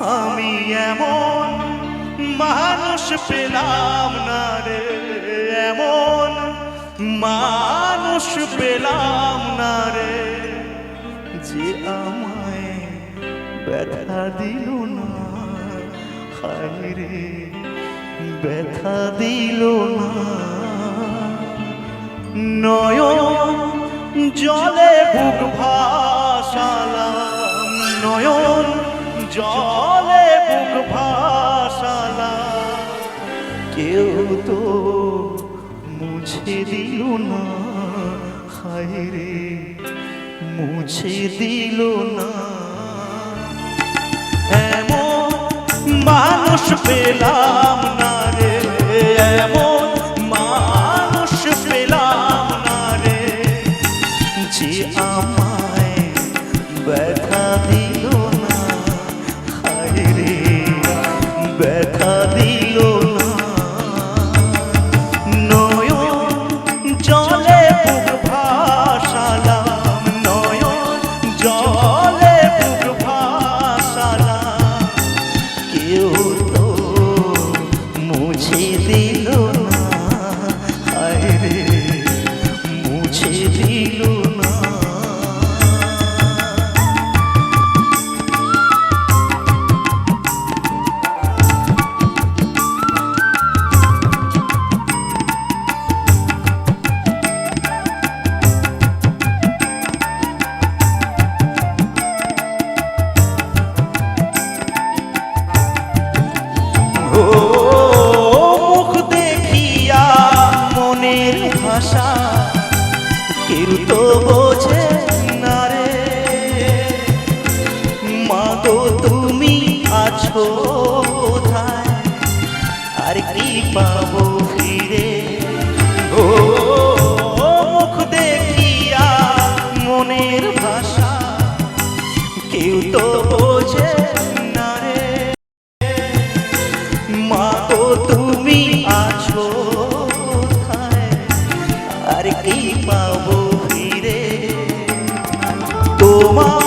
আমি এমন মানুষ পেলাম না রে, এমন মানুষ পেলাম না রে, যে আমায় ব্যথা দিল না। হায় রে, ব্যথা দিল না। নয়ন জলে বুক ভাসালাম, নয়ন জলে বুক ভাসালা কেউ তো মুছে দিল না হায় রে মুছে দিল না। এমন মানুষ পেলাম না রে, এমন মানুষ পেলাম না রে, যে আমায় ব্যথা দিল চলে তোমার